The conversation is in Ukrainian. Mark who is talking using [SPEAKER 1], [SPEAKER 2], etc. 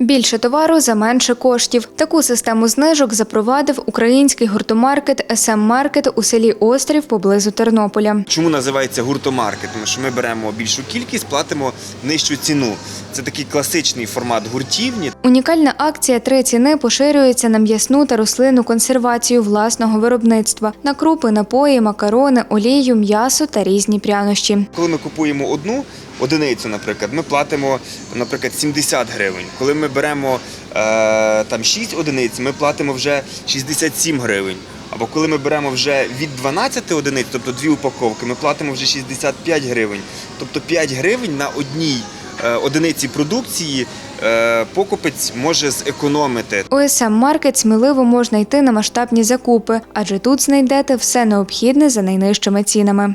[SPEAKER 1] Більше товару за менше коштів. Таку систему знижок запровадив український гуртомаркет СМ Маркет у селі Острів поблизу Тернополя.
[SPEAKER 2] Чому називається гуртомаркет? Тому що ми беремо більшу кількість, платимо нижчу ціну. Це такий класичний формат гуртівні.
[SPEAKER 1] Унікальна акція три ціни поширюється на м'ясну та рослинну консервацію власного виробництва на крупи, напої, макарони, олію, м'ясо та різні прянощі.
[SPEAKER 2] Коли ми купуємо одну одиницю, наприклад, ми платимо, наприклад, 70 гривень. Коли ми беремо е, там 6 одиниць, ми платимо вже 67 гривень. Або коли ми беремо вже від 12 одиниць, тобто дві упаковки, ми платимо вже 65 гривень. Тобто 5 гривень на одній е, одиниці продукції е, покупець може зекономити.
[SPEAKER 1] У СМ Маркет сміливо можна йти на масштабні закупи, адже тут знайдете все необхідне за найнижчими цінами.